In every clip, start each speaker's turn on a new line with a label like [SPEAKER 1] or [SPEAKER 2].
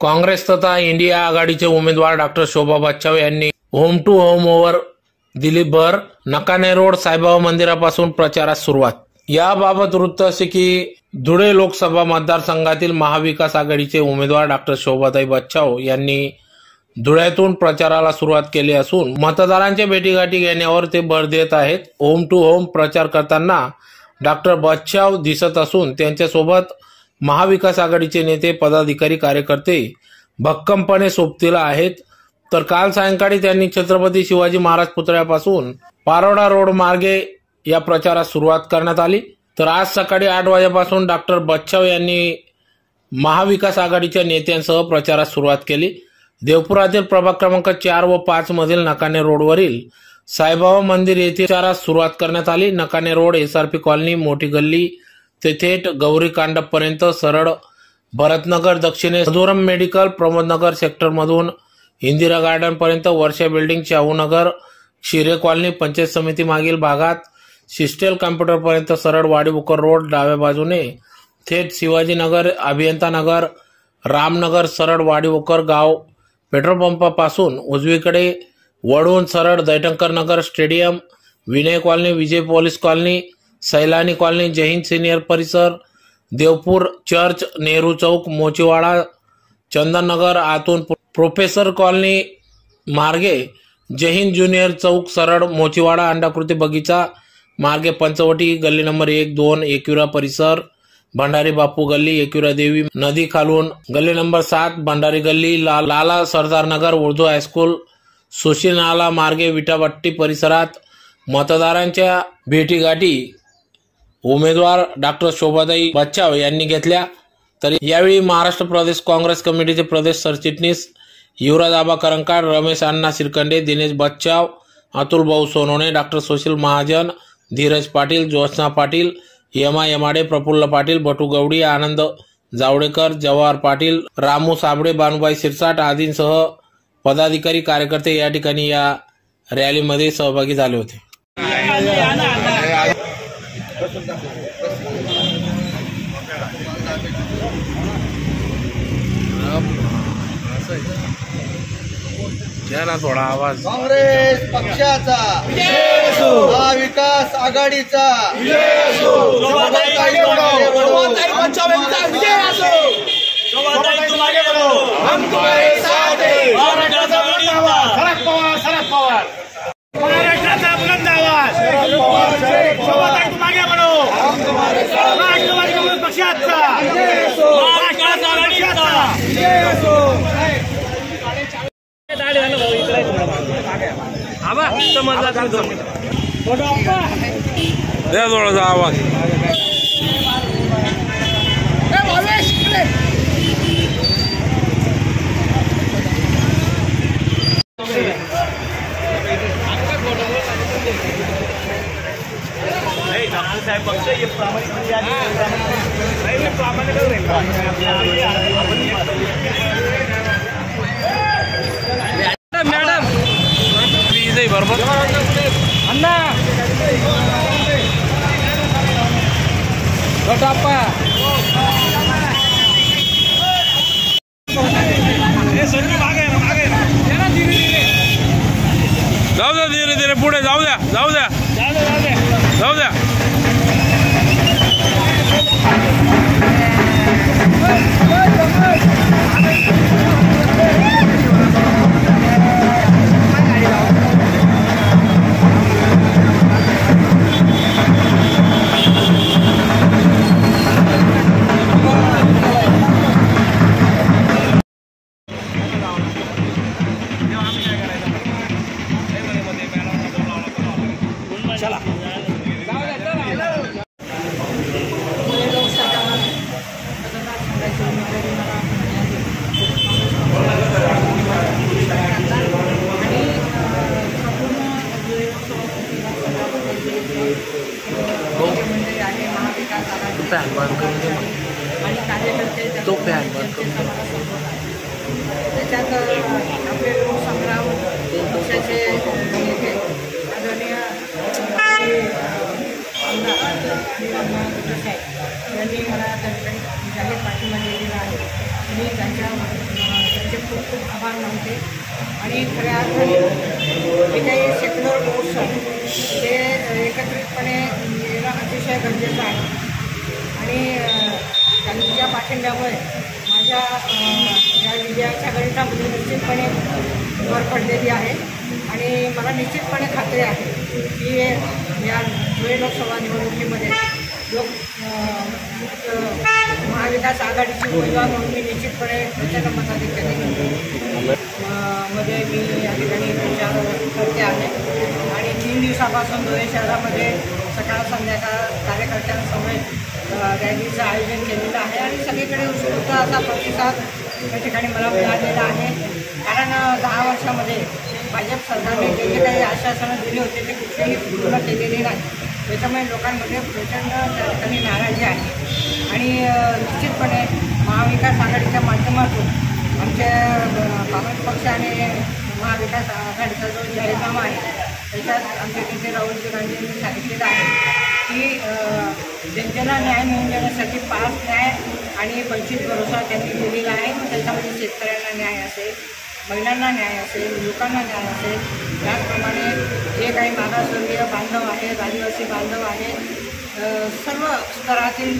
[SPEAKER 1] काँग्रेस तथा इंडिया आघाडीचे उमेदवार डॉक्टर शोभा बच्चाव यांनी होम टू होम ओव्हर दिली भर नकाने रोड साईबाबा मंदिरापासून प्रचारास सुरुवात. याबाबत वृत्त असे की धुळे लोकसभा मतदारसंघातील महाविकास आघाडीचे उमेदवार डॉक्टर शोभाताई बच्चाव यांनी धुळ्यातून प्रचाराला सुरुवात केली असून मतदारांच्या भेटीगाठी घेण्यावर ते भर देत आहेत. होम टू होम प्रचार करताना डॉक्टर बच्चाव दिसत असून त्यांच्यासोबत महाविकास आघाडीचे नेते पदाधिकारी कार्यकर्ते भक्कमपणे सोबतीला आहेत. तर काल सायंकाळी त्यांनी छत्रपती शिवाजी महाराज पुतळ्यापासून पारोडा रोड मार्गे या प्रचारास सुरुवात करण्यात आली. तर आज सकाळी आठ वाजेपासून डॉक्टर बच्चाव यांनी महाविकास आघाडीच्या नेत्यांसह प्रचारास सुरुवात केली. देवपुरातील प्रभाग क्रमांक चार व पाच मधील नकाने रोडवरील साईबाबा मंदिर येथे प्रचारास सुरुवात करण्यात आली. नकाने रोड एसआरपी कॉलनी मोठी गल्ली ते थेट गौरीकांडापर्यंत सरळ भरतनगर दक्षिणे मधुरम मेडिकल प्रमोदनगर सेक्टरमधून इंदिरा गार्डनपर्यंत वर्षा बिल्डिंग शाहूनगर शिरे कॉलनी पंचायत समिती मागील भागात सिस्टेल कॉम्प्युटरपर्यंत सरळ वाडीबुकर रोड डाव्या बाजूने थेट शिवाजीनगर अभियंतानगर रामनगर सरळ वाडीबुकर गाव पेट्रोल पंपापासून उजवीकडे वळून सरळ Daitankar Nagar stadium Vinay colony Vijay police colony Sailani colony Jay senior परिसर देवपूर चर्च नेहरू चौक मोचीवाडा चंदननगर आतून प्रोफेसर कॉलनी मार्गे जय ज्युनियर चौक सरळ मोचीवाडा अंडाकृती बगीचा मार्गे पंचवटी गल्ली नंबर एक दोन एक्युरा परिसर भंडारी बापू गल्ली एक्युरा देवी नदी खालून गल्ली नंबर सात भंडारी गल्ली ला, लाला सरदार नगर उर्दू हायस्कूल सुशील नाला मार्गे विटाभट्टी परिसरात मतदारांच्या भेटीगाठी उमेदवार डॉक्टर शोभाताई बच्चाव यांनी घेतल्या. तर यावेळी महाराष्ट्र प्रदेश काँग्रेस कमिटीचे प्रदेश सरचिटणीस युवराज आबा करंकाड रमेश अण्णा शिरकंडे दिनेश बच्चाव अतुल भाऊ सोनवणे डॉक्टर सुशील महाजन धीरज पाटील ज्योत्सना पाटील यमा यमाडे प्रफुल्ल पाटील बटू गवडी आनंद जावडेकर जवाहर पाटील रामू साबळे बानुबाई शिरसाट आदींसह पदाधिकारी कार्यकर्ते या ठिकाणी या रॅलीमध्ये सहभागी झाले होते. ना थोडा आवाज.
[SPEAKER 2] काँग्रेस पक्षाचा. महाविकास आघाडीचा.
[SPEAKER 3] हैं शरद पवार शरद पवार. महाराष्ट्राचा बुलंद आवाज. शोभाताई पक्षाचा महाराष्ट्राचा
[SPEAKER 1] द्या थोडासा आवाज.
[SPEAKER 3] साहेब पक्ष हे प्रामाणिकपणे या नाही नाही, प्रामाणिकच
[SPEAKER 4] मंडळी आहे महाविकास आघाडी
[SPEAKER 1] फॅन बंद करून दे मग.
[SPEAKER 4] आणि कार्यकर्ते
[SPEAKER 1] तो फॅन बंद करून दे.
[SPEAKER 4] त्याच्यात त्यांनी यांनी मला त्यांच्याकडे जाहीर पाठिंबा दिलेला आहे मी त्यांच्या त्यांचे खूप खूप आभार मानते आणि खऱ्या अर्थाने जे काही सेक्युलर कोर्स आहे ते एकत्रितपणे येणं अतिशय गरजेचं आहे आणि त्यांच्या पाठिंब्यामुळे माझ्या या विजयाच्या गणितामध्ये निश्चितपणे भर पडलेली आहे आणि मला निश्चितपणे खात्री आहे की या धुळे लोकसभा निवडणुकीमध्ये लोक महाविकास आघाडीची उमेदवार म्हणून मी निश्चितपणे प्रचंड मताधिक्याने मध्ये मी या ठिकाणी प्रचार करते आहे. आणि तीन दिवसापासून धुळे शहरामध्ये सकाळ संध्याकाळ कार्यकर्त्यांसमोर रॅलीचं आयोजन केलेलं आहे. आणि सगळीकडे उत्स्फूर्त असा प्रतिसाद या ठिकाणी मला मिळालेला आहे. कारण दहा वर्षामध्ये भाजप सरकारने जे जे काही आश्वासनं दिली होती ते कुठलेही पूर्ण केलेले नाही. त्याच्यामुळे लोकांमध्ये प्रचंड त्या ठिकाणी नाराजी आहे. आणि निश्चितपणे महाविकास आघाडीच्या माध्यमातून आमच्या काँग्रेस पक्ष आणि महाविकास आघाडीचा जो जाहीरनामा आहे त्याच्यात आमचे नेते राहुलजी गांधी यांनी सांगितलेलं आहे की जनतेला न्याय मिळवून देण्यासाठी पाच न्याय आणि वंचित भरोसा त्यांनी दिलेला आहे. त्याच्यामध्ये शेतकऱ्यांना न्याय असेल महिलांना न्याय असेल लोकांना न्याय असेल त्याचप्रमाणे जे काही मागासवर्गीय बांधव आहेत आदिवासी बांधव आहेत सर्व स्तरातील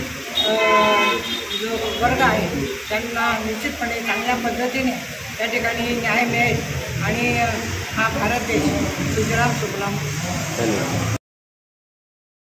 [SPEAKER 4] जो वर्ग आहे त्यांना निश्चितपणे चांगल्या पद्धतीने त्या ठिकाणी न्याय मिळेल. आणि हा भारत देश सुजराम सुफलाम.